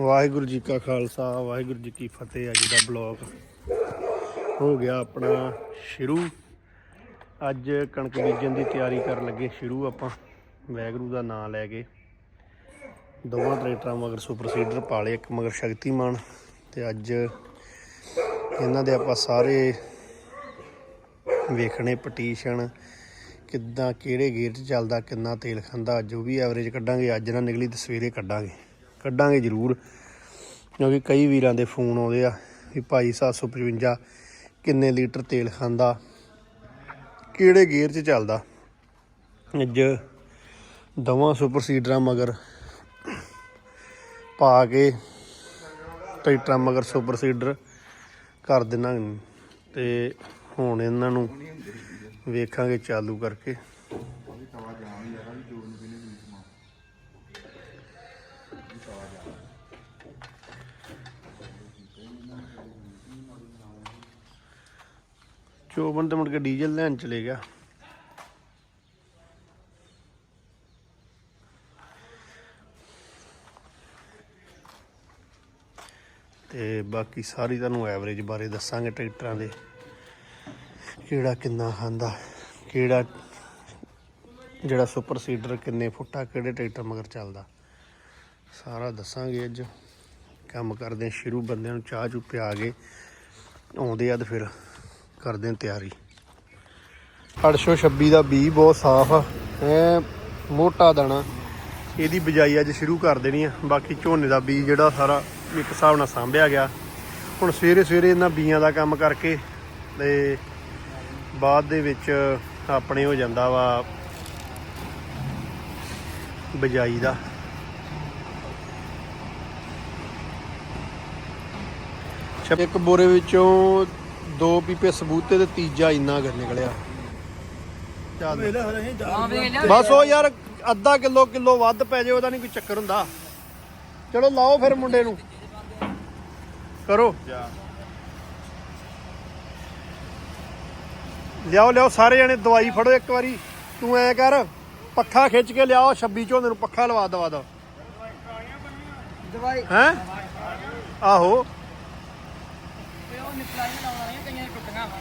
ਵਾਹਿਗੁਰੂ ਜੀ ਕਾ ਖਾਲਸਾ, ਵਾਹਿਗੁਰੂ ਜੀ ਕੀ ਫਤਿਹ ਅੱਜ ਦਾ ਬਲੌਗ। ਹੋ ਗਿਆ ਆਪਣਾ ਸ਼ੁਰੂ। ਅੱਜ ਕਣਕ ਬੀਜਣ ਦੀ ਤਿਆਰੀ ਕਰਨ ਲੱਗੇ ਸ਼ੁਰੂ ਆਪਾਂ, ਵਾਹਿਗੁਰੂ ਦਾ ਨਾਮ ਲੈ ਕੇ। ਦੋਵਾਂ ਟਰੈਕਟਰਾਂ ਮਗਰ ਸੁਪਰ ਸੀਡਰ ਪਾਲੇ ਇੱਕ ਮਗਰ ਸ਼ਕਤੀਮਾਨ ਤੇ ਅੱਜ ਇਹਨਾਂ ਦੇ ਆਪਾਂ ਸਾਰੇ ਵੇਖਣੇ ਪਟੀਸ਼ਨ ਕਿੱਦਾਂ, ਕਿਹੜੇ ਗੇਅਰ 'ਚ ਚੱਲਦਾ, ਕਿੰਨਾ ਤੇਲ ਖਾਂਦਾ, ਅੱਜ ਉਹ ਵੀ ਐਵਰੇਜ ਕੱਢਾਂਗੇ, ਅੱਜ ਨਾ ਨਿਕਲੀ ਤੇ ਸਵੇਰੇ ਕੱਢਾਂਗੇ। ਕੱਢਾਂਗੇ ਜ਼ਰੂਰ। ਕਿਉਂਕਿ ਕਈ ਵੀਰਾਂ ਦੇ ਫੋਨ ਆਉਂਦੇ ਆ ਵੀ ਭਾਈ 755 ਕਿੰਨੇ ਲੀਟਰ ਤੇਲ ਖਾਂਦਾ? ਕਿਹੜੇ ਗੇਅਰ 'ਚ ਚੱਲਦਾ? ਅੱਜ ਦਵਾਂ ਸੁਪਰ ਸੀਡਰਾਂ ਮਗਰ ਪਾ ਕੇ ਟਰੈਕਟਰਾਂ ਮਗਰ ਸੁਪਰ ਸੀਡਰ ਕਰ ਦੇਣਾ ਤੇ ਹੁਣ ਇਹਨਾਂ ਨੂੰ ਵੇਖਾਂਗੇ ਚਾਲੂ ਕਰਕੇ। ਚੋਬਨ ਤੇ ਮੁੜ ਕੇ ਡੀਜ਼ਲ ਲੈਣ ਚਲੇ ਗਿਆ। ਤੇ ਬਾਕੀ ਸਾਰੀ ਤੁਹਾਨੂੰ ਐਵਰੇਜ ਬਾਰੇ ਦੱਸਾਂਗੇ ਟਰੈਕਟਰਾਂ ਦੇ। ਕਿਹੜਾ ਕਿੰਨਾ ਖਾਂਦਾ, ਕਿਹੜਾ, ਜਿਹੜਾ ਸੁਪਰ ਸੀਡਰ ਕਿੰਨੇ ਫੁੱਟਾ, ਕਿਹੜੇ ਟਰੈਕਟਰ ਮਗਰ ਚੱਲਦਾ। ਸਾਰਾ ਦੱਸਾਂਗੇ ਅੱਜ। ਕੰਮ ਕਰਦੇ ਸ਼ੁਰੂ, ਬੰਦਿਆਂ ਨੂੰ ਚਾਹ ਚੁ ਪਿਆ ਕੇ ਆਉਂਦੇ ਆ ਤੇ ਫਿਰ ਕਰਦੇ ਹਾਂ ਤਿਆਰੀ। 826 ਦਾ ਬੀ ਬਹੁਤ ਸਾਫ਼ ਆ, ਐ ਮੋਟਾ ਦਾਣਾ। ਇਹਦੀ ਬਿਜਾਈ ਅੱਜ ਸ਼ੁਰੂ ਕਰ ਦੇਣੀ ਆ, ਬਾਕੀ ਝੋਨੇ ਦਾ ਬੀ ਜਿਹੜਾ ਸਾਰਾ ਇੱਕ ਹਿਸਾਬ ਨਾਲ ਸਾਂਭਿਆ ਗਿਆ। ਹੁਣ ਸਵੇਰੇ ਸਵੇਰੇ ਇਹਨਾਂ ਬੀਆਂ ਦਾ ਕੰਮ ਕਰਕੇ ਤੇ ਬਾਅਦ ਦੇ ਵਿੱਚ ਆਪਣੇ ਹੋ ਜਾਂਦਾ ਵਾ ਬਿਜਾਈ ਦਾ। ਇੱਕ ਬੋਰੇ ਵਿੱਚੋਂ ਦੋ ਪੀਪੇ ਸਬੂਤੇ ਤੇ ਤੀਜਾ ਇੰਨਾ ਕਰ ਨਿਕਲਿਆ। ਚੱਲ। ਬਸ ਉਹ ਯਾਰ ਅੱਧਾ ਕਿਲੋ ਕਿਲੋ ਵੱਧ ਪੈ ਜਾਏ ਉਹਦਾ ਨਹੀਂ ਕੋਈ ਚੱਕਰ ਹੁੰਦਾ। ਚਲੋ ਲਾਓ ਫਿਰ ਮੁੰਡੇ ਨੂੰ। ਕਰੋ। ਲਿਆਓ ਲਿਆਓ ਸਾਰੇ ਜਣੇ ਦਵਾਈ ਫੜੋ ਇੱਕ ਵਾਰੀ। ਤੂੰ ਐ ਕਰ ਪੱਖਾ ਖਿੱਚ ਕੇ ਲਿਆਓ 26 ਝੋਨੇ ਨੂੰ ਪੱਖਾ ਲਵਾ ਦਵਾ ਦੋ। ਦਵਾਈ। ਹੈ? ਆਹੋ। ਉਹ ਨਿਪਲਾਈ ਲਾਉਣੀਆਂ ਕਈਆਂ ਦੀ ਟੁੱਟੀਆਂ ਵਾ।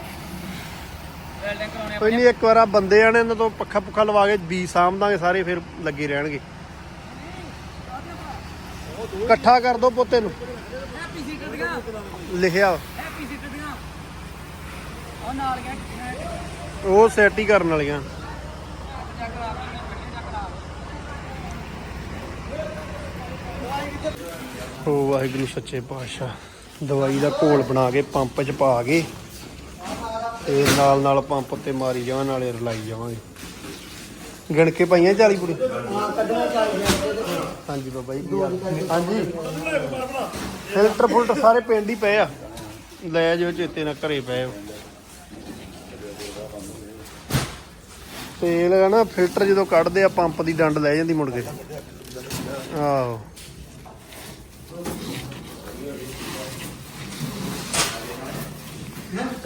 ਵੈਲਡਿੰਗ ਕਰਾਉਣੇ ਕੋਈ ਨਹੀਂ ਇੱਕ ਵਾਰ ਆ ਬੰਦੇ ਆਣੇ ਇਹਨਾਂ ਤੋਂ ਪੱਖਾ ਪੁੱਖਾ ਲਵਾ ਕੇ ਬੀ ਸਾਂਭਦਾਂਗੇ ਸਾਰੇ ਫਿਰ ਲੱਗੇ ਰਹਿਣਗੇ। ਇਕੱਠਾ ਕਰ ਦੋ ਪੋਤੇ ਨੂੰ। ਹੈਪੀ ਸੀਟਰ ਦੀਆਂ ਲਿਖਿਆ। ਹੈਪੀ ਸੀਟਰ ਦੀਆਂ ਉਹ ਨਾਲ ਗਿਆ ਉਹ ਸੈਟ ਹੀ ਕਰਨ ਵਾਲੀਆਂ। ਓ ਵਾਹਿਗੁਰੂ ਸੱਚੇ ਪਾਤਸ਼ਾਹ। ਦਵਾਈ ਦਾ ਘੋਲ ਬਣਾ ਕੇ ਪੰਪ 'ਚ ਪਾ ਕੇ ਤੇ ਨਾਲ ਨਾਲ ਪੰਪ ਤੇ ਮਾਰੀ ਜਾਵਾਂ, ਨਾਲੇ ਰਲਾਈ ਜਾਵਾਂਗੇ। ਗਿਣ ਕੇ ਪਾਈਆਂ 40 ਪੂਰੀ? ਹਾਂਜੀ ਬਾਬਾ ਜੀ ਹਾਂਜੀ। ਫਿਲਟਰ ਫੁਲਟਰ ਸਾਰੇ ਪਿੰਡ ਹੀ ਪਏ ਆ। ਲੈ ਜਿਓ ਚੇਤੇ ਨਾਲ ਘਰੇ ਪਏ ਹੋ। ਤੇਲ ਹੈ ਨਾ, ਫਿਲਟਰ ਜਦੋਂ ਕੱਢਦੇ ਆ, ਪੰਪ ਦੀ ਡੰਡ ਲੈ ਜਾਂਦੀ ਮੁੜ ਕੇ। ਆਹੋ।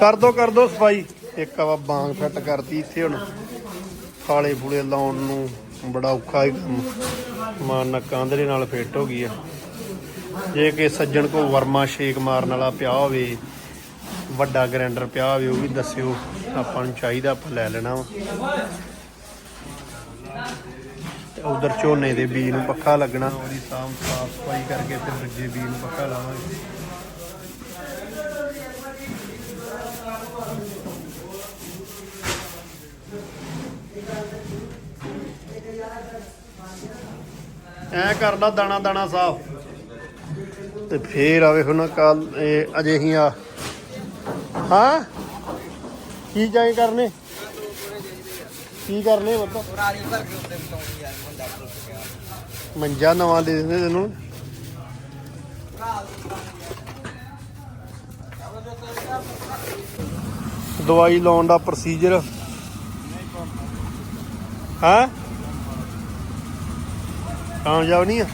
ਕਰ ਦੋ ਕਰ ਦੋ ਸਫ਼ਾਈ। ਇੱਕ ਵਾ ਬਾਂਗ ਫਿੱਟ ਕਰਤੀ ਇੱਥੇ ਹੁਣ। ਖਾਲੇ ਫੂਲੇ ਲਾਉਣ ਨੂੰ ਬੜਾ ਔਖਾ ਹੀ ਕੰਮ। ਮਾਨ ਨਾ ਕਾਂਦਰੇ ਨਾਲ ਫਿੱਟ ਹੋ ਗਈ ਆ। ਜੇ ਕਿ ਸੱਜਣ ਕੋ ਵਰਮਾ ਸ਼ੇਕ ਮਾਰਨ ਵਾਲਾ ਪਿਆ ਹੋਵੇ, ਵੱਡਾ ਗ੍ਰੈਂਡਰ ਪਿਆ ਹੋਵੇ, ਉਹ ਵੀ ਦੱਸਿਓ। ਆਪਾਂ ਨੂੰ ਚਾਹੀਦਾ, ਆਪਾਂ ਲੈ ਲੈਣਾ ਵਾ। ਤੇ ਉਧਰ ਝੋਨੇ ਦੇ ਬੀਜ ਨੂੰ ਪੱਖਾ ਲੱਗਣਾ। ਉਹਦੀ ਸਾਫ਼ ਸਾਫ਼ ਸਫ਼ਾਈ ਕਰਕੇ ਫਿਰ ਦੂਜੇ ਬੀਜ ਨੂੰ ਪੱਖਾ ਲਾਵਾਂਗੇ। ਐ ਕਰਦਾ ਦਾਣਾ ਦਾਣਾ ਸਾਫ਼। ਤੇ ਫੇਰ ਆਵੇ ਹੁਣ ਕੱਲ ਇਹ ਅਜੇ ਹੀ? ਆ ਹਾਂ ਕੀ ਜਾਈ ਕਰਨੇ? ਕੀ ਕਰਨੇ ਮਤਲਬ ਪੁਰਾਣੀ ਭਰ ਕੇ ਉੱਤੇ ਬਤਾਉਣੀ ਯਾਰ ਮੁੰਡਾ ਟੁੱਟ ਗਿਆ ਮੰਜਾ ਨਵਾਂ ਦੇ ਦਿੰਦੇ ਤੈਨੂੰ। ਦਵਾਈ ਲਾਉਣ ਦਾ ਪ੍ਰੋਸੀਜਰ ਹਾਂ? ਕਾਮਯਾਬ ਨਹੀਂ ਆ?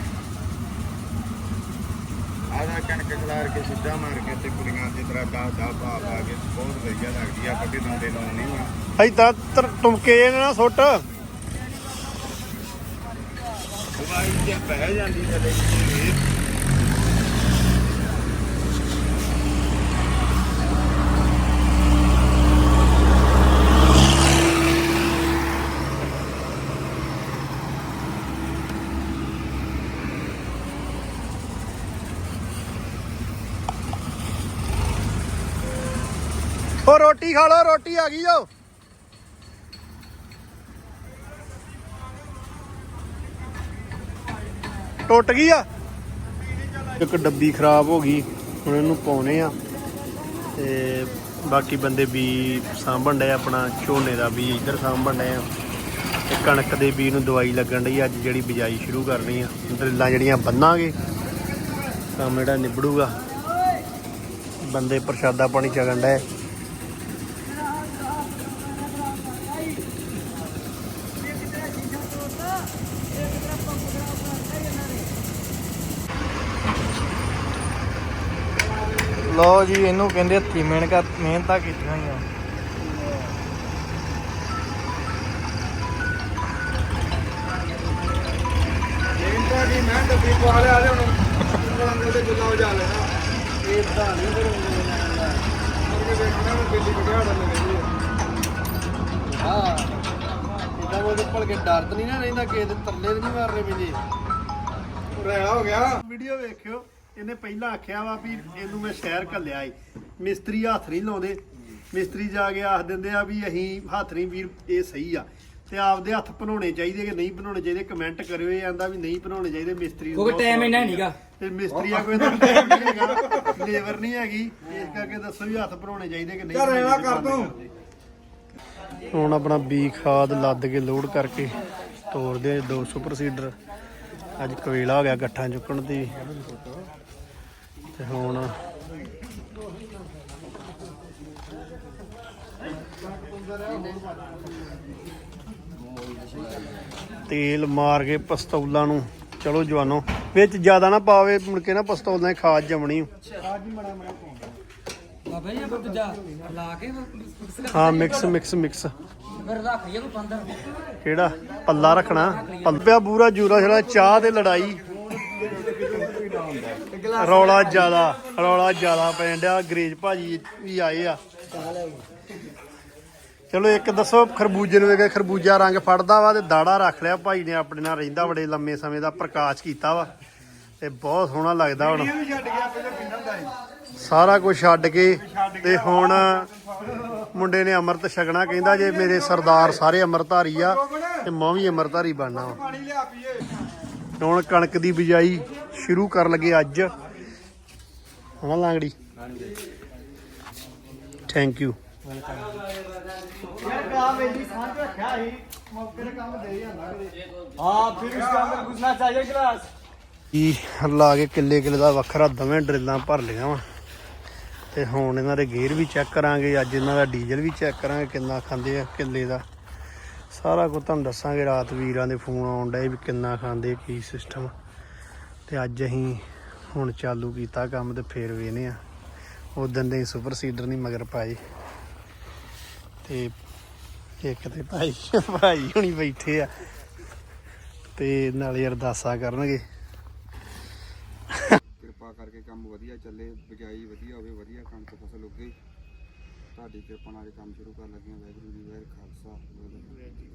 ਆਦਾ ਕਣਕ ਖਲਾਰ ਕੇ ਸਿੱਧਾ ਮਾਰ ਕੇ ਤੇ ਕੁੜੀਆਂ ਦੀ ਤਰ੍ਹਾਂ ਦਾ ਦਾ ਪਾ ਪਾ ਕੇ ਬਹੁਤ ਵਧੀਆ ਲੱਗਦੀ ਆ ਕੱਢੀ ਦੰਦੇ ਲਾਉਣੀ ਆ। ਐਦਾਂ ਤੁਮਕੇ ਜੇ ਨਾ ਸੁੱਟ। ਦਵਾਈ ਤੇ ਬਹਿ ਜਾਂਦੀ ਥੱਲੇ ਉਹ ਰੋਟੀ ਖਾ ਲਓ, ਰੋਟੀ ਆ ਗਈ ਓ ਟੁੱਟ ਗਈ ਆ? ਇੱਕ ਡੱਬੀ ਖਰਾਬ ਹੋ ਗਈ, ਹੁਣ ਇਹਨੂੰ ਪਾਉਨੇ ਆ। ਤੇ ਬਾਕੀ ਬੰਦੇ ਵੀ ਸਾਂਭਣ ਡਏ ਆਪਣਾ ਝੋਨੇ ਦਾ ਵੀ ਇੱਧਰ ਸਾਂਭਣ ਡਏ ਆ। ਤੇ ਕਣਕ ਦੇ ਬੀਜ ਨੂੰ ਦਵਾਈ ਲੱਗਣ ਡਈ ਅੱਜ ਜਿਹੜੀ ਬਿਜਾਈ ਸ਼ੁਰੂ ਕਰਨੀ ਆ। ਡਰਿੱਲਾਂ ਜਿਹੜੀਆਂ ਬੰਨਾਂਗੇ, ਕੰਮ ਜਿਹੜਾ ਨਿਬੜੂਗਾ। ਬੰਦੇ ਪ੍ਰਸ਼ਾਦਾ ਪਾਣੀ ਛਕਣ ਡਏ। ਲਓ ਜੀ, ਇਹਨੂੰ ਕਹਿੰਦੇ ਹੱਥੀ ਮਿਹਨਤਾਂ ਮਿਹਨਤਾਂ ਕੀਤੀਆਂ ਹੋਈਆਂ। ਇਹਨਾਂ ਦੀ ਮੈਂ ਡੱਬੀ ਪਾ ਲਿਆ ਤੇ ਹੁਣ ਰੰਗ ਤੇ ਗੁੱਲਾ ਵਜਾ ਲੈਣਾ ਇਹ ਤਾਂ ਨਹੀਂ ਫਿਰ ਮੁਰਗੇ ਵੇਖਣਾ ਮੈਂ ਬਿੱਲੀ ਕਢਿਆ ਡਰ ਲੱਗੀ ਹਾਂ ਇਦਾਂ ਉਹਦੇ ਭਲ ਕੇ ਡਰ ਨਹੀਂ ਨਾ ਰਹਿੰਦਾ ਕਿਸੇ ਦੇ ਤਰਲੇ ਨਹੀਂ ਮਾਰਨੇ ਪੈਂਦੇ ਰਹਿ ਹੋ ਗਿਆ ਵੀਡੀਓ ਵੇਖਿਓ। ਇਹਨੇ ਪਹਿਲਾਂ ਆਖਿਆ ਵਾ ਵੀ ਇਹਨੂੰ ਮੈਂ ਸ਼ਹਿਰ ਘੱਲਿਆ ਏ। ਮਿਸਤਰੀ ਹੱਥ ਨਹੀਂ ਲਾਉਂਦੇ। ਮਿਸਤਰੀ ਜਾ ਕੇ ਆਖ ਦਿੰਦੇ ਆ ਵੀ ਅਸੀਂ ਹੱਥ ਨਹੀਂ ਵੀਰ ਇਹ ਸਹੀ ਆ। ਤੇ ਆਪਦੇ ਹੱਥ ਬਣਾਉਣੇ ਚਾਹੀਦੇ ਕਿ ਨਹੀਂ ਬਣਾਉਣੇ ਚਾਹੀਦੇ। ਕਮੈਂਟ ਕਰਿਓ ਇਹ ਆਂਦਾ ਵੀ ਨਹੀਂ ਬਣਾਉਣੇ ਚਾਹੀਦੇ ਮਿਸਤਰੀ ਨੂੰ। ਕੋਈ ਬਹੁਤ ਟਾਈਮ ਇੰਨਾ ਨਹੀਂਗਾ ਤੇ ਮਿਸਤਰੀਆਂ ਕੋਈ ਤਾਂ ਟਾਈਮ ਨਹੀਂ ਹੈਗਾ। ਲੇਬਰ ਨਹੀਂ ਹੈਗੀ। ਇਸ ਕਰਕੇ ਦੱਸੋ ਵੀ ਹੱਥ ਬਣਾਉਣੇ ਚਾਹੀਦੇ ਕਿ ਨਹੀਂ ਘਰ ਬਣਾਉਣੇ ਕਰ ਚਾਹੀਦੇ। ਹੁਣ ਆਪਣਾ ਬੀ ਖਾਦ ਲੱਦ ਕੇ ਲੋਡ ਕਰਕੇ ਤੋਰਦੇ ਆ। 200 ਪ੍ਰੋਸੀਡਰ ਅੱਜ ਕਵੇਲਾ ਹੋ ਗਿਆ ਗੱਠਾਂ ਚੁੱਕਣ ਦੀ। ਤੇ ਹੁਣ ਤੇਲ ਮਾਰ ਕੇ ਪਸਤੌਲਾਂ ਨੂੰ ਚਲੋ ਜਵਾਨੋ ਵਿੱਚ ਜ਼ਿਆਦਾ ਨਾ ਪਾਵੇ ਮੁੜ ਕੇ ਨਾ ਪਸਤੌਲਾਂ 'ਚ ਖਾਦ ਜਮਣੀ। ਬਾਬਾ ਜੀ ਆਪਾਂ ਦੂਜਾ ਲਾ ਕੇ ਮਿਕਸ ਹਾਂ ਮਿਕਸ ਮਿਕਸ ਮਿਕਸ ਫਿਰ ਰੱਖੀਏ ਕੋਈ 15 ਕਿਹੜਾ? ਪੱਲਾ ਰੱਖਣਾ। ਪੱਲਿਆ ਪੂਰਾ ਜੂਰਾ ਛੜਾ ਚਾਹ ਤੇ ਲੜਾਈ। ਰੌਲਾ ਜ਼ਿਆਦਾ ਰੌਲਾ ਜ਼ਿਆਦਾ ਪੈਣ ਡਿਆ ਅੰਗਰੇਜ਼ ਭਾਜੀ ਵੀ ਆਏ ਆ। ਚਲੋ ਇੱਕ ਦੱਸੋ ਖਰਬੂਜੇ ਨੂੰ ਵੇਖੇ ਖਰਬੂਜਾ ਰੰਗ ਫੜਦਾ ਵਾ ਤੇ ਦਾੜਾ ਰੱਖ ਲਿਆ ਭਾਈ ਨੇ ਆਪਣੇ ਨਾਲ ਰਹਿੰਦਾ ਬੜੇ ਲੰਮੇ ਸਮੇਂ ਦਾ ਪ੍ਰਕਾਸ਼ ਕੀਤਾ ਵਾ। ਤੇ ਬਹੁਤ ਸੋਹਣਾ ਲੱਗਦਾ ਹੁਣ। ਸਾਰਾ ਕੁਝ ਛੱਡ ਕੇ ਤੇ ਹੁਣ ਮੁੰਡੇ ਨੇ ਅੰਮ੍ਰਿਤ ਛਕਣਾ ਕਹਿੰਦਾ ਜੇ ਮੇਰੇ ਸਰਦਾਰ ਸਾਰੇ ਅੰਮ੍ਰਿਤਧਾਰੀ ਆ ਤੇ ਮੈਂ ਵੀ ਅੰਮ੍ਰਿਤਧਾਰੀ ਬਣਨਾ ਵਾ। ਪਾਣੀ ਲਿਆ ਪੀਏ। ਹੁਣ ਕਣਕ ਦੀ ਬਿਜਾਈ ਸ਼ੁਰੂ ਕਰਨ ਲੱਗੇ ਅੱਜ। ਹਾਂ ਲਾਂਗੜੀ? ਥੈਂਕ ਯੂ ਹਾਂ ਫਿਰ ਇਸ ਅੰਦਰ ਘੁਸਣਾ ਚਾਹੀਏ ਗਲਾਸ। ਕੀ ਲਾ ਕੇ ਕਿੱਲੇ ਕਿੱਲੇ ਦਾ ਵੱਖਰਾ ਦਵੇਂ ਡਰਿੱਲਾਂ ਭਰ ਲਈਆਂ ਵਾ। ਤੇ ਹੁਣ ਇਹਨਾਂ ਦੇ ਗੇਅਰ ਵੀ ਚੈੱਕ ਕਰਾਂਗੇ ਅੱਜ ਇਹਨਾਂ ਦਾ ਡੀਜ਼ਲ ਵੀ ਚੈੱਕ ਕਰਾਂਗੇ ਕਿੰਨਾ ਖਾਂਦੇ ਆ ਕਿੱਲੇ ਦਾ। ਸਾਰਾ ਕੁਝ ਤੁਹਾਨੂੰ ਦੱਸਾਂਗੇ, ਰਾਤ ਵੀਰਾਂ ਦੇ ਫੋਨ ਆਉਣ ਡਏ ਵੀ ਕਿੰਨਾ ਖਾਂਦੇ, ਕੀ ਸਿਸਟਮ ਤੇ ਅੱਜ ਅਸੀਂ ਹੁਣ ਚਾਲੂ ਕੀਤਾ ਕੰਮ ਤੇ ਫੇਰ ਵੇਨੇ ਆ। ਉਦੋਂ ਦੇ ਸੁਪਰ ਸੀਡਰ ਨਹੀਂ ਮਗਰ ਪਾਏ। ਤੇ ਇੱਕ ਤੇ ਭਾਈ ਭਾਈ ਹੁਣੀ ਬੈਠੇ ਆ। ਤੇ ਨਾਲੇ ਅਰਦਾਸਾਂ ਕਰਨਗੇ। ਕਿਰਪਾ ਕਰਕੇ ਕੰਮ ਵਧੀਆ ਚੱਲੇ, ਬਿਜਾਈ ਵਧੀਆ ਹੋਵੇ, ਵਧੀਆ ਕਣਕ ਫਸਲ ਉੱਗੇ। ਤੁਹਾਡੀ ਕਿਰਪਾ ਨਾਲ ਇਹ ਕੰਮ ਸ਼ੁਰੂ ਕਰਨ ਲੱਗੇ ਹਾਂ। ਵਾਹਿਗੁਰੂ ਜੀ, ਵਾਹਿਗੁਰੂ ਖਾਲਸਾ, ਵਾਹਿਗੁਰੂ ਜੀ ਕੀ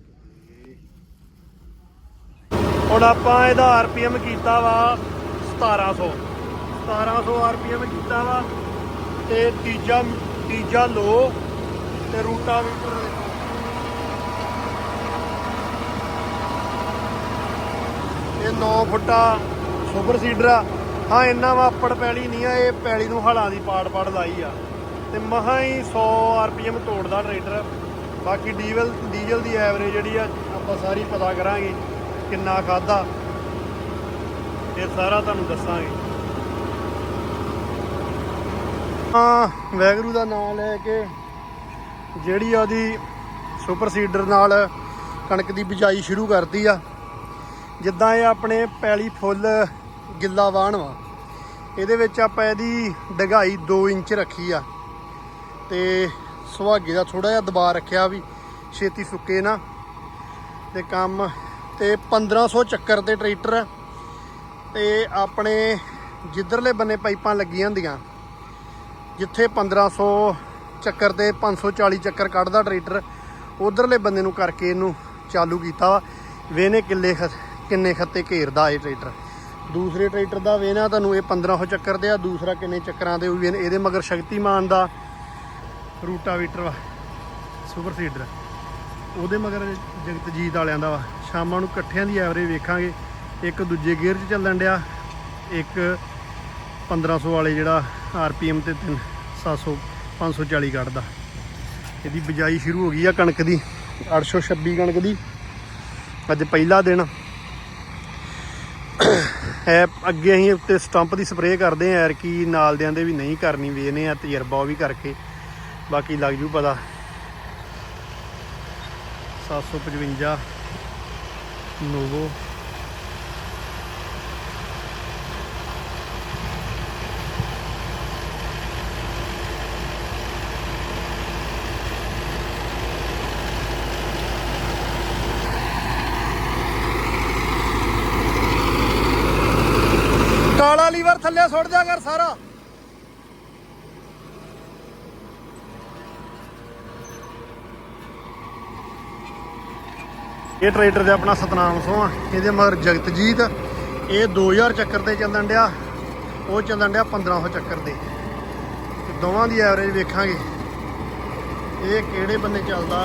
ਫਤਿਹ। ਹੁਣ ਆਪਾਂ ਇਹਦਾ ਆਰਪੀਐਮ ਕੀਤਾ ਵਾ 1700 1700 ਆਰਪੀਐਮ ਕੀਤਾ ਵਾ ਤੇ ਤੀਜਾ ਤੀਜਾ ਲੋ ਤੇ ਰੂਟਾ ਮੀਟਰ ਇਹ 9 ਫੁੱਟਾ ਸੁਪਰ ਸੀਡਰ ਆ। ਹਾਂ, ਇੰਨਾ ਵਾ ਅੱਪੜ ਪੈਲੀ ਨਹੀਂ ਆ, ਇਹ ਪੈਲੀ ਨੂੰ ਹਲਾਂ ਦੀ ਪਾੜ ਪਾੜ ਲਾਈ ਆ। ਤੇ ਮਹਾ ਹੀ 100 ਆਰਪੀਐਮ ਤੋੜਦਾ ਟਰੈਕਟਰ। ਬਾਕੀ ਡੀਜ਼ਲ ਡੀਜ਼ਲ ਦੀ ਐਵਰੇਜ ਜਿਹੜੀ ਆ, ਆਪਾਂ ਸਾਰੀ ਪਤਾ ਕਰਾਂਗੇ ਕਿੰਨਾ ਖਾਦਾ ਇਹ ਸਾਰਾ ਤੁਹਾਨੂੰ ਦੱਸਾਂਗੇ। ਹਾਂ ਵੈਗਰੂ ਦਾ ਨਾਮ ਲੈ ਕੇ ਜਿਹੜੀ ਉਹਦੀ ਸੁਪਰ ਸੀਡਰ ਨਾਲ ਕਣਕ ਦੀ ਬਿਜਾਈ ਸ਼ੁਰੂ ਕਰਦੀ ਆ। ਜਿੱਦਾਂ ਇਹ ਆਪਣੇ ਪੈਲੀ ਫੁੱਲ ਗਿੱਲਾ ਵਾਹਣ ਵਾ। ਇਹਦੇ ਵਿੱਚ ਆਪਾਂ ਇਹਦੀ ਡਗਾਈ 2 ਇੰਚ ਰੱਖੀ ਆ। ਤੇ ਸੁਹਾਗੇ ਦਾ ਥੋੜਾ ਜਿਹਾ ਦਬਾਅ ਰੱਖਿਆ ਵੀ ਛੇਤੀ ਸੁੱਕੇ ਨਾ। ਤੇ ਕੰਮ ਤੇ 1500 ਚੱਕਰ ਤੇ ਟਰੈਕਟਰ ਆ। ਤੇ ਆਪਣੇ ਜਿੱਧਰਲੇ ਬੰਨੇ ਪਾਈਪਾਂ ਲੱਗੀਆਂ ਹੁੰਦੀਆਂ, ਜਿੱਥੇ 1500 ਚੱਕਰ ਤੇ 540 ਚੱਕਰ ਕੱਢਦਾ ਟਰੈਕਟਰ, ਉਧਰਲੇ ਬੰਦੇ ਨੂੰ ਕਰਕੇ ਇਹਨੂੰ ਚਾਲੂ ਕੀਤਾ ਵਾ। ਵੇਨੇ ਕਿੱਲੇ ਖ- ਕਿੰਨੇ ਖੱਤੇ ਘੇਰਦਾ ਇਹ ਟਰੈਕਟਰ। ਦੂਸਰੇ ਟਰੈਕਟਰ ਦਾ ਵੇਨਾ ਤੁਹਾਨੂੰ ਇਹ 1500 ਚੱਕਰ ਦੇ ਆ, ਦੂਸਰਾ ਕਿੰਨੇ ਚੱਕਰਾਂ ਦੇ ਵੀ ਇਹਦੇ ਮਗਰ ਸ਼ਕਤੀਮਾਨ ਦਾ ਰੂਟਾਵੀਟਰ ਵਾ, ਸੁਪਰ ਸੀਡਰ। ਉਹਦੇ ਮਗਰ ਜਗਤਜੀਤ ਵਾਲਿਆਂ ਦਾ ਵਾ। ਸ਼ਾਮਾਂ ਨੂੰ ਇਕੱਠਿਆਂ ਦੀ ਐਵਰੇਜ ਵੇਖਾਂਗੇ। ਇੱਕ ਦੂਜੇ ਗੇਅਰ 'ਚ ਚੱਲਣ ਡਿਆ। ਇੱਕ 1500 ਵਾਲੇ ਜਿਹੜਾ ਆਰਪੀਐਮ ਤੇ 3 700 540 ਕੱਢਦਾ। ਇਹਦੀ ਬਿਜਾਈ ਸ਼ੁਰੂ ਹੋ ਗਈ ਆ ਕਣਕ ਦੀ 826 ਕਣਕ ਦੀ। ਅੱਜ ਪਹਿਲਾ ਦਿਨ। ਹੈ ਅੱਗੇ ਅਸੀਂ ਉੱਤੇ ਸਟੰਪ ਦੀ ਸਪਰੇਅ ਕਰਦੇ ਆ। ਯਾਰ ਕੀ ਨਾਲ ਦਿਆਂ ਦੇ ਵੀ ਨਹੀਂ ਕਰਨੀ ਵੇਨੇ ਆ ਤਜਰਬਾ ਉਹ ਵੀ ਕਰਕੇ। ਬਾਕੀ ਲੱਗ ਜੂ ਪਤਾ। 755 ਨੋਵੋ। ਕਾਲਾ ਲੀਵਰ ਥੱਲੇ ਸੁੱਟ ਜਾ ਕਰ ਸਾਰਾ। ਇਹ ਟਰੈਕਟਰ ਦੇ ਆਪਣਾ ਸਤਨਾਮ ਸੋਹ ਆ ਇਹਦੇ ਮਗਰ ਜਗਤਜੀਤ, ਇਹ 2000 ਚੱਕਰ ਤੇ ਚੱਲਣ ਡਿਆ, ਉਹ ਚੱਲਣ ਡਿਆ 1500 ਚੱਕਰ ਤੇ। ਦੋਵਾਂ ਦੀ ਐਵਰੇਜ ਵੇਖਾਂਗੇ, ਇਹ ਕਿਹੜੇ ਬੰਨੇ ਚੱਲਦਾ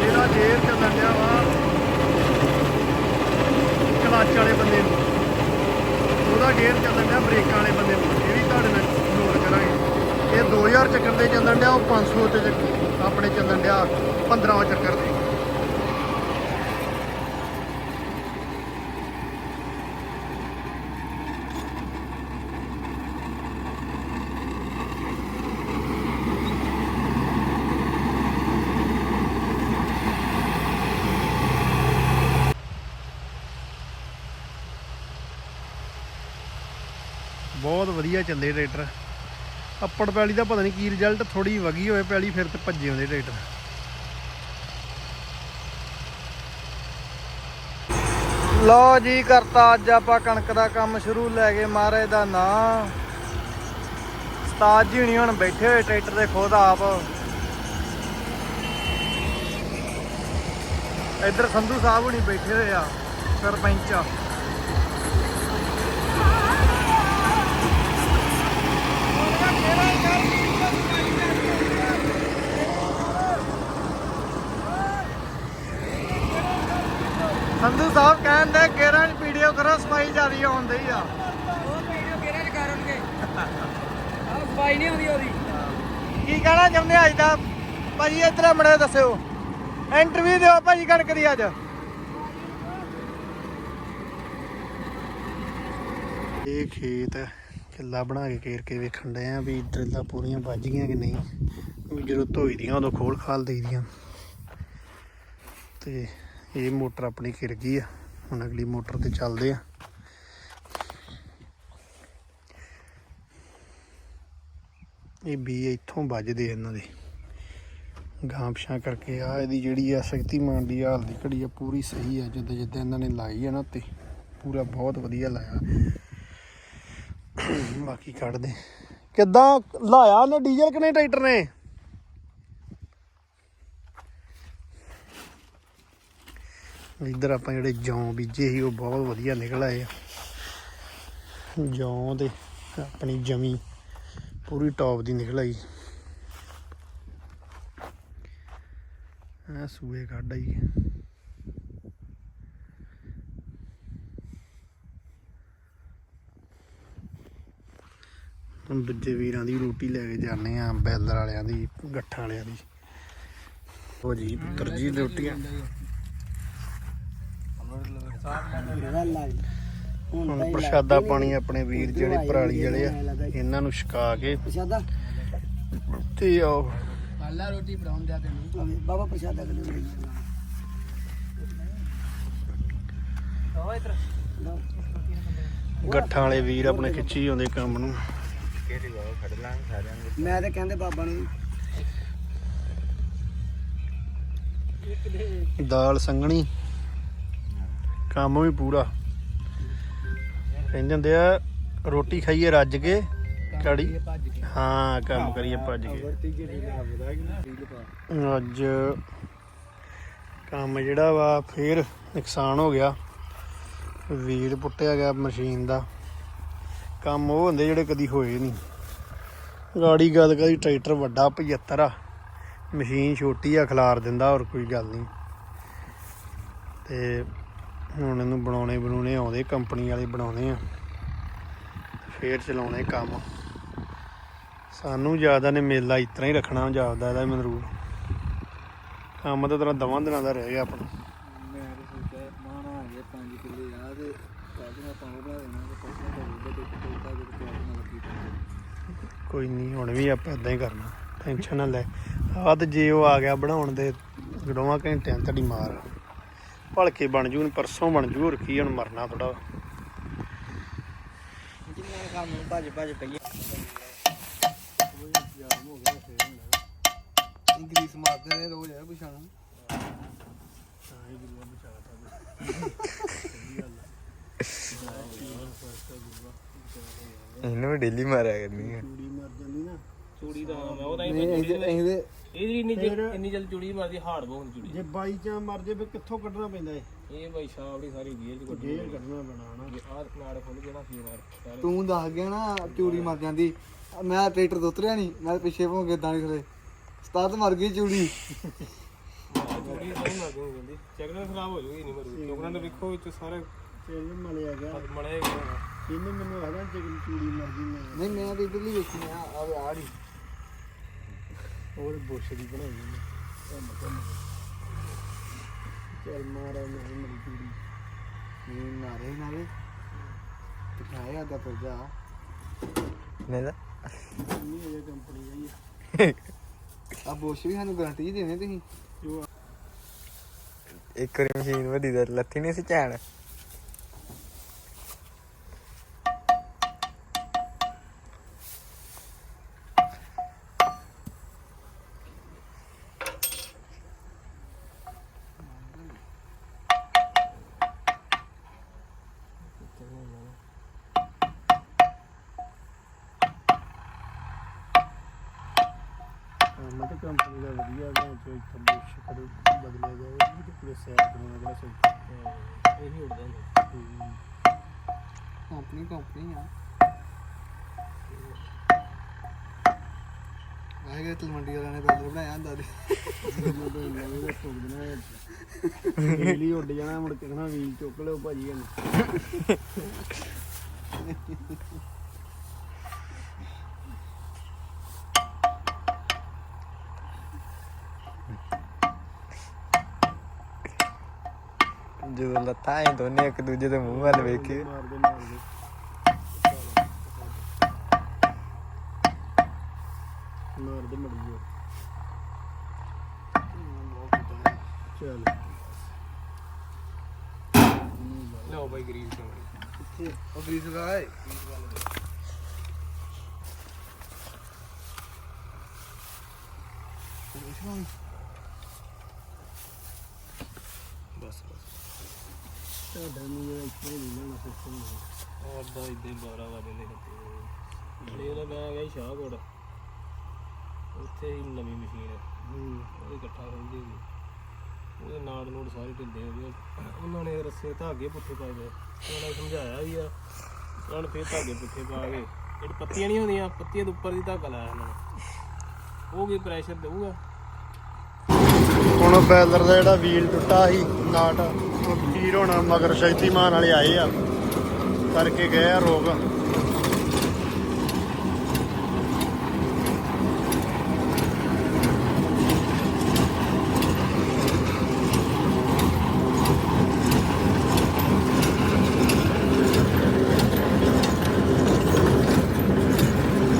ਇਹਦਾ ਗੇਅਰ ਚੱਲਣ ਡਿਆ ਵਾ ਕਲੱਚ ਵਾਲੇ ਬੰਦੇ ਨੂੰ ਉਹਦਾ ਗੇਅਰ ਚੱਲਣ ਡਿਆ ਬ੍ਰੇਕਾਂ ਵਾਲੇ ਬੰਦੇ ਨੂੰ ਇਹ ਵੀ ਤੁਹਾਡੇ ਨਾਲ ਨੋਟ ਕਰਾਂਗੇ ਇਹ 2000 ਚੱਕਰ ਤੇ ਚੱਲਣ ਡਿਆ ਉਹ 500 ਤੇ ਚੱਕ- ਆਪਣੇ ਚੱਲਣ ਡਿਆ 15 ਚੱਕਰ ਦੇ ਬਹੁਤ ਵਧੀਆ ਚੱਲੇ ਟਰੈਕਟਰ। ਅੱਪੜ ਪੈਲੀ ਦਾ ਪਤਾ ਨਹੀਂ ਕੀ ਰਿਜ਼ਲਟ ਥੋੜੀ ਵਗੀ ਹੋਏ ਪੈਲੀ, ਫਿਰ ਤੇ ਭੱਜੇ ਆਉਂਦੇ ਟਰੈਕਟਰ। ਲਓ ਜੀ, ਕਰਤਾ ਅੱਜ ਆਪਾਂ ਕਣਕ ਦਾ ਕੰਮ ਸ਼ੁਰੂ, ਲੈ ਗਏ ਮਹਾਰਾਜ ਦਾ ਨਾਂ। ਉਸਤਾਦ ਜੀ ਹੁਣੀ ਹੁਣ ਬੈਠੇ ਹੋਏ ਟਰੈਕਟਰ ਦੇ ਖੁਦ ਆਪ। ਇੱਧਰ ਸੰਧੂ ਸਾਹਿਬ ਹੁਣੀ ਬੈਠੇ ਹੋਏ ਆ, ਸਰਪੰਚ। ਸੰਧੂ ਸਾਹਿਬ ਕਹਿੰਦੇ ਗੇਰਾਂ 'ਚ ਵੀਡੀਓ ਕਰੋ ਸਫ਼ਾਈ ਜਿਆਦੀ ਆਉਂਦੀ ਆ। ਉਹ ਵੀਡੀਓ ਕਿਹੜੇ ਚ ਕਰਨਗੇ ਆਹ ਸਫ਼ਾਈ ਨਹੀਂ ਆਉਂਦੀ ਉਹਦੀ। ਕੀ ਕਹਿਣਾ ਚਾਹੁੰਦੇ ਆ ਅੱਜ ਦਾ? ਭਾਜੀ ਇੱਧਰ ਮੜੇ ਦੱਸਿਓ। ਇੰਟਰਵਿਊ ਦਿਓ ਭਾਜੀ ਕਣਕ ਦੀ ਅੱਜ। ਇਹ ਖੇਤ ਕਿੱਲਾ ਬਣਾ ਕੇ ਕੇਰ ਕੇ ਵੇਖਣ ਡਏ ਆ ਵੀ ਡਰਿੱਲਾਂ ਪੂਰੀਆਂ ਵੱਜ ਗਈਆਂ ਕਿ ਨਹੀਂ। ਵੀ ਜਦੋਂ ਧੋਈ ਦੀਆਂ ਉਦੋਂ ਖੋਲ ਖਾਲ ਦੇਈਦੀਆਂ ਤੇ ਇਹ ਮੋਟਰ ਆਪਣੀ ਖਿਰ ਗਈ ਆ। ਹੁਣ ਅਗਲੀ ਮੋਟਰ ਤੇ ਚੱਲਦੇ ਆ। ਇਹ ਵੀ ਇੱਥੋਂ ਵੱਜਦੇ ਆ ਇਹਨਾਂ ਦੇ। ਗਾਂ ਪਿਛਾਂ ਕਰਕੇ ਆ ਇਹਦੀ ਜਿਹੜੀ ਆ ਸ਼ਕਤੀਮਾਨ ਦੀ ਹਾਲ ਦੀ ਘੜੀ ਆ, ਪੂਰੀ ਸਹੀ ਆ। ਜਿੱਦਾਂ ਜਿੱਦਾਂ ਇਹਨਾਂ ਨੇ ਲਾਈ ਆ ਨਾ ਤੇ ਪੂਰਾ ਬਹੁਤ ਵਧੀਆ ਲਾਇਆ। ਬਾਕੀ ਕੱਢਦੇ ਕਿੱਦਾਂ? ਲਾਇਆ ਨੇ ਡੀਜ਼ਲ ਕਿਨੇ ਟਰੈਕਟਰ ਨੇ? ਇੱਧਰ ਆਪਾਂ ਜਿਹੜੇ ਜੌਂ ਬੀਜੇ ਸੀ, ਉਹ ਬਹੁਤ ਵਧੀਆ ਨਿਕਲ ਆਏ ਆ। ਜੌਂ ਦੇ ਆਪਣੀ ਜਮੀ ਪੂਰੀ ਟੌਪ ਦੀ ਨਿਕਲ ਆਈ। ਆ ਸੂਏ ਕੱਢ ਆਈ। ਹੁਣ ਦੂਜੇ ਵੀਰਾਂ ਦੀ ਰੋਟੀ ਲੈ ਕੇ ਜਾਂਦੇ ਆ ਬੈਲਰ ਵਾਲਿਆਂ ਦੀ ਗੱਠਾਂ ਵਾਲਿਆਂ ਦੀ। ਉਹ ਜੀ ਪੁੱਤਰ ਜੀ ਰੋਟੀਆਂ ਹੁਣ ਪ੍ਰਸ਼ਾਦਾ ਪਾਣੀ ਆਪਣੇ ਵੀਰ ਜਿਹੜੇ ਪਰਾਲੀ ਵਾਲੇ ਆ ਇਹਨਾਂ ਨੂੰ ਛਕਾ ਕੇ। ਪ੍ਰਸ਼ਾਦਾ? ਤੇ ਉਹ ਅੱਲਾ ਰੋਟੀ ਬਣਾਉਣ ਦਿਆ ਤੈਨੂੰ। ਬਾਬਾ ਪ੍ਰਸ਼ਾਦਾ ਆਓ ਇਧਰ। ਗੱਠਾਂ ਵਾਲੇ ਵੀਰ ਆਪਣੇ ਖਿੱਚੀ ਆਉਂਦੇ ਕੰਮ ਨੂੰ। ਮੈਂ ਤੇ ਕਹਿੰਦੇ ਬਾਬਾ ਨੂੰ ਦਾਲ ਸੰਘਣੀ। ਕੰਮ ਵੀ ਪੂਰਾ। ਕਹਿੰਦੇ ਹੁੰਦੇ ਆ ਰੋਟੀ ਖਾਈਏ ਰੱਜ ਕੇ ਕੜੀ। ਹਾਂ ਕੰਮ ਕਰੀਏ ਭੱਜ ਕੇ। ਅੱਜ ਕੰਮ ਜਿਹੜਾ ਵਾ ਫੇਰ ਨੁਕਸਾਨ ਹੋ ਗਿਆ। ਵੀਲ ਪੁੱਟਿਆ ਗਿਆ ਮਸ਼ੀਨ ਦਾ। ਕੰਮ ਉਹ ਹੁੰਦੇ ਜਿਹੜੇ ਕਦੀ ਹੋਏ ਨਹੀਂ। ਗਾੜੀ ਗੱਲ ਕਦੀ ਟਰੈਕਟਰ ਵੱਡਾ 75 ਆ, ਮਸ਼ੀਨ ਛੋਟੀ ਆ, ਖਿਲਾਰ ਦਿੰਦਾ, ਹੋਰ ਕੋਈ ਗੱਲ ਨਹੀਂ। ਤੇ ਹੁਣ ਇਹਨੂੰ ਬਣਾਉਣੇ ਬਣਾਉਣੇ ਆਉਂਦੇ, ਕੰਪਨੀ ਵਾਲੇ ਬਣਾਉਣੇ ਆ। ਫੇਰ ਚਲਾਉਣੇ ਕੰਮ। ਸਾਨੂੰ ਜ਼ਿਆਦਾ ਨੇ ਮੇਲਾ ਇਸ ਤਰ੍ਹਾਂ ਹੀ ਰੱਖਣਾ ਜਾਪਦਾ ਇਹਦਾ ਮੈਨੂੰ ਕੰਮ ਤਾਂ ਤੇਰਾ ਦਵਾਂ ਦਿਨਾਂ ਦਾ ਰਹਿ ਗਿਆ ਆਪਣਾ ਮੈਂ ਤਾਂ ਸੋਚਿਆ ਮਾਣਾ ਆ ਗਿਆ 5 ਕਿੱਲੇ ਆ ਤੇ ਕੱਲ ਨੂੰ ਆਪਾਂ ਉਹ ਬਣਾ ਦੇਣਾ ਤੇ ਪਰਸੋਂ ਤੋਂ ਉਹਦੇ ਤੇ ਕੋਈ ਤਾਂ ਜੇ ਕੋਈ ਨਾ ਲੱਗੀ ਤਾਂ ਕੋਈ ਨਹੀਂ ਹੁਣ ਵੀ ਆਪਾਂ ਇਦਾਂ ਹੀ ਕਰਨਾ। ਟੈਨਸ਼ਨ ਨਾ ਲੈ। ਆਹ ਤੇ ਜੇ ਉਹ ਆ ਗਿਆ ਬਣਾਉਣ ਦੇ ਦੋਵਾਂ ਘੰਟਿਆਂ ਤੁਹਾਡੀ ਮਾਰ। ਭਲਕੇ ਬਣ ਜੂ ਪਰਸੋਂ ਬਣ ਜੂ ਹੋਰ ਕੀ ਹੁਣ ਮਰਨਾ ਥੋੜਾ ਜਿੰਨਾ ਕੰਮ ਨੂੰ ਭੱਜ ਭੱਜ ਪਈਏ ਇੰਗਲਿਸ਼ ਮਾਰਦੇ ਨੇ ਰੋਜ਼ ਆ। ਪੁਛਾਣਾ ਇਹਨੂੰ ਵੀ ਡੇਲੀ ਮਾਰਿਆ ਕਰਨੀ ਹੈ ਚੂੜੀ ਮਰ ਜਾਂਦੀ ਨਾ। ਚੂੜੀ ਦਾ ਮੈਂ ਉਹ ਤਾਂ ਹੀ ਨਹੀਂ ਚੂੜੀ ਅਸੀਂ ਦੇ ਇਹ ਜਿਹੜੀ ਇੰਨੀ ਜਲ- ਇੰਨੀ ਜਲ ਚੂੜੀ ਮਾਰਦੀ ਹਾਰਡ ਬਹੁਤ ਚੂੜੀ। ਜੇ ਬਾਈ ਚਾਂ ਮਰ ਜੇ ਵੀ ਕਿੱਥੋਂ ਕੱਢਣਾ ਪੈਂਦਾ ਏ ਇਹ ਭਾਈ ਸ਼ਾਮ ਦੀ ਸਾਰੀ ਜੇਲ੍ਹ ਚ ਕੱਢੀ ਜੇਲ੍ਹ ਕੱਢਣਾ ਪੈਣਾ ਹਨਾ। ਆਹ ਨਾੜ ਖੁੱਲ ਗਿਆ ਨਾ ਫੇਰ ਮਾਰ ਸਾਰੇ ਤੂੰ ਦੱਸ ਗਿਆ ਨਾ ਚੂੜੀ ਮਰ ਜਾਂਦੀ। ਮੈਂ ਟਰੈਕਟਰ ਤੋਂ ਉਤਰਿਆ ਨਹੀਂ ਮੈਂ ਪਿੱਛੇ ਭੌਂ ਕੇ ਦਾਣੀ ਥਲੇ। ਸਤਾਦ ਮਰ ਗਈ ਚੂੜੀ। ਚੂੜੀ ਸਹੀ ਮਾਰ ਦਿੰਦੀ ਜਲਦੀ। ਚੈਕਰ ਖਰਾਬ ਹੋ ਜੂਗੀ ਨਹੀਂ ਮਰੂ ਚੋਕਰਾਂ ਦੇ ਵੇਖੋ ਵਿੱਚ ਸਾਰੇ ਤੇਲ ਮਲਿਆ ਗਿਆ। ਮਲੇ ਇਹਨੇ ਮੈਨੂੰ ਆਦਾ ਕਿ ਚੂੜੀ ਮਰਦੀ ਮੈਂ ਨਹੀਂ ਮੈਂ ਤਾਂ ਇਧਰਲੀ ਵੇਖੀ ਆ ਆ ਆ ਰਹੀ ਹੋਰ ਬੁਸ਼ ਦੀ ਬਣਾਈ ਇਹਨੇ ਕੰਮ ਕੰਮ ਚੱਲ ਮਾਰਾ ਮੈਂ ਮਰੀ ਚੂੜੀ। ਨਹੀਂ ਨਾਰੇ ਨਾਰੇ। ਤੇ ਖਾਇਆ ਦਾ ਪਰ ਜਾ ਨਹੀਂ ਇਹ ਕੰਪਨੀ ਆਈ ਆ। ਬੋਸ਼ ਵੀ ਸਾਨੂੰ ਗਾਰੰਟੀ ਦੇਣੇ ਤੁਸੀਂ। ਜੋ ਇੱਕ ਵਾਰੀ ਮਸ਼ੀਨ ਵੱਡੀ ਦਾ ਲੱਥੀ ਨਹੀਂ ਸੀ ਝਾੜ। ਆਏਗਾ ਤਲਮੰਡੀ ਵਾਲਿਆਂ ਨੇ ਬੈਲਰ ਬਣਾਇਆ ਹੁੰਦਾ ਤੇ ਡੇਲੀ ਉੱਡ ਜਾਣਾ ਮੁੜ ਕੇ ਕਹਣਾ ਵੀ ਚੁੱਕ ਲਿਓ ਭਾਜੀ ਇਹਨੂੰ। ਜਦੋਂ ਲੱਤਾਂ ਦੋਨੇ ਇੱਕ ਦੂਜੇ ਦੇ ਮੂੰਹ ਵੱਲ ਵੇਖੇ। ਮਾਰਦੇ ਮਾਰਦੇ। ਮਾਰਦੇ ਮੜੀ ਜੋ ਚੱਲ। ਲਓ ਬਾਈ ਗਰੀਸ ਕਮਰੀ ਉਹ ਗਰੀਸ ਗਾਏ ਬਸ ਬਸ। ਤੁਹਾਡਾ ਨਹੀਂ ਜਿਹੜਾ ਇੱਥੇ ਨਹੀਂ ਲੈਣਾ ਸਿਸਟਮ। ਹੋਰ ਦਾ ਇਦਾਂ 12 ਵਜੇ ਦੇ ਖੱਤੇ ਇਹ ਮੈਂ ਗਿਆ ਸ਼ਾਹਕੋਟ। ਉੱਥੇ ਹੀ ਨਵੀਂ ਮਸ਼ੀਨ ਉਹ ਇਕੱਠਾ ਰਹਿੰਦੀ ਸੀ ਉਹਦੇ ਨਾੜ ਨੂੜ ਸਾਰੇ ਢਿੱਲੇ ਹੋ ਗਏ। ਉਹਨਾਂ ਨੇ ਰੱਸੇ ਧਾਗੇ ਪੁੱਠੇ ਪਾਏ ਗਏ ਉਹਨਾਂ ਨੇ ਸਮਝਾਇਆ ਵੀ ਆ ਉਹਨਾਂ ਨੇ ਫੇਰ ਧਾਗੇ ਪੁੱਠੇ ਪਾ ਕੇ ਜਿਹੜੀ ਪੱਤੀਆਂ ਨਹੀਂ ਹੁੰਦੀਆਂ ਪੱਤੀਆਂ ਦੇ ਉੱਪਰ ਦੀ ਧਾਗਾ ਲਾਇਆ ਉਹਨਾਂ ਨੇ। ਉਹ ਵੀ ਪ੍ਰੈਸ਼ਰ ਦੇਊਗਾ। ਹੁਣ ਬੈਲਰ ਦਾ ਜਿਹੜਾ ਵੀਲ ਟੁੱਟਾ ਸੀ ਨਾਟ ਉਹ ਵੀਰ ਹੋਣਾ ਮਗਰ ਸ਼ਕਤੀਮਾਨ ਵਾਲੇ ਆਏ ਆ। ਕਰਕੇ ਗਏ ਆ ਰੋਗ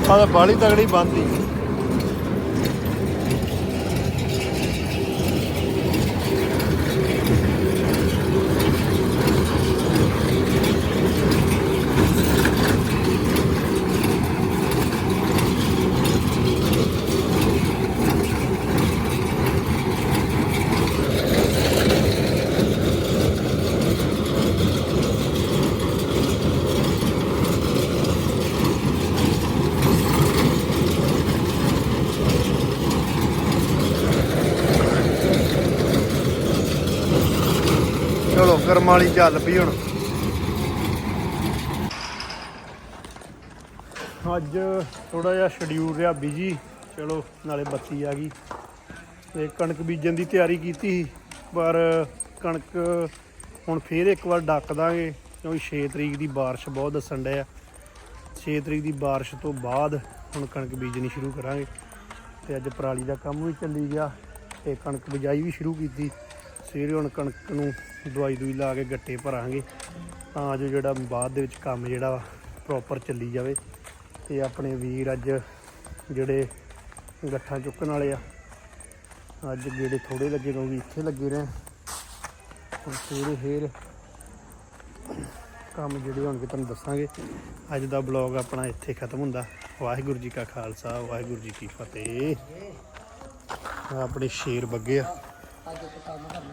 ਆਹ ਤਾਂ ਬਾਲੀ ਤਗੜੀ ਬੰਦੀ ਚਲੋ ਵਾਲੀ ਚੱਲ ਪਈ ਹੁਣ। ਅੱਜ ਥੋੜਾ ਜਿਹਾ ਸ਼ਡਿਊਲ ਰਿਹਾ ਬਿਜ਼ੀ ਚਲੋ ਨਾਲੇ ਬੱਤੀ ਆ ਗਈ। ਤੇ ਕਣਕ ਬੀਜਣ ਦੀ ਤਿਆਰੀ ਕੀਤੀ ਸੀ, ਪਰ ਕਣਕ ਹੁਣ ਫੇਰ ਇੱਕ ਵਾਰ ਡੱਕ ਦਾਂਗੇ, ਕਿਉਂਕਿ 6 ਤਰੀਕ ਦੀ ਬਾਰਿਸ਼ ਬਹੁਤ ਦੱਸਣ ਡਿਆ। 6 ਤਰੀਕ ਦੀ ਬਾਰਿਸ਼ ਤੋਂ ਬਾਅਦ ਹੁਣ ਕਣਕ ਬੀਜਣੀ ਸ਼ੁਰੂ ਕਰਾਂਗੇ। ਤੇ ਅੱਜ ਪਰਾਲੀ ਦਾ ਕੰਮ ਵੀ ਚੱਲੀ ਗਿਆ, ਤੇ ਕਣਕ ਬਿਜਾਈ ਵੀ ਸ਼ੁਰੂ ਕੀਤੀ। ਸਵੇਰੇ ਹੁਣ ਕਣਕ ਨੂੰ ਦਵਾਈ ਦੂਈ ਲਾ ਕੇ ਗੱਟੇ ਭਰਾਂਗੇ, ਤਾਂ ਜੋ ਜਿਹੜਾ ਬਾਅਦ ਦੇ ਵਿੱਚ ਕੰਮ ਜਿਹੜਾ ਵਾ ਪ੍ਰੋਪਰ ਚੱਲੀ ਜਾਵੇ। ਤੇ ਆਪਣੇ ਵੀਰ ਅੱਜ ਜਿਹੜੇ ਗੱਠਾਂ ਚੁੱਕਣ ਵਾਲੇ ਆ, ਅੱਜ ਜਿਹੜੇ ਥੋੜੇ ਲੱਗੇ ਕਿਉਂਕਿ ਇੱਥੇ ਲੱਗੇ ਰਹੇ ਹੁਣ ਸਵੇਰੇ ਫੇਰ ਕੰਮ ਜਿਹੜੇ ਹੋਣਗੇ ਤੁਹਾਨੂੰ ਦੱਸਾਂਗੇ। ਅੱਜ ਦਾ ਬਲੌਗ ਆਪਣਾ ਇੱਥੇ ਖਤਮ ਹੁੰਦਾ। ਵਾਹਿਗੁਰੂ ਜੀ ਕਾ ਖਾਲਸਾ, ਵਾਹਿਗੁਰੂ ਜੀ ਕੀ ਫਤਿਹ। ਆਪਣੇ ਸ਼ੇਰ ਬੱਗੇ ਆ। pakai kita makan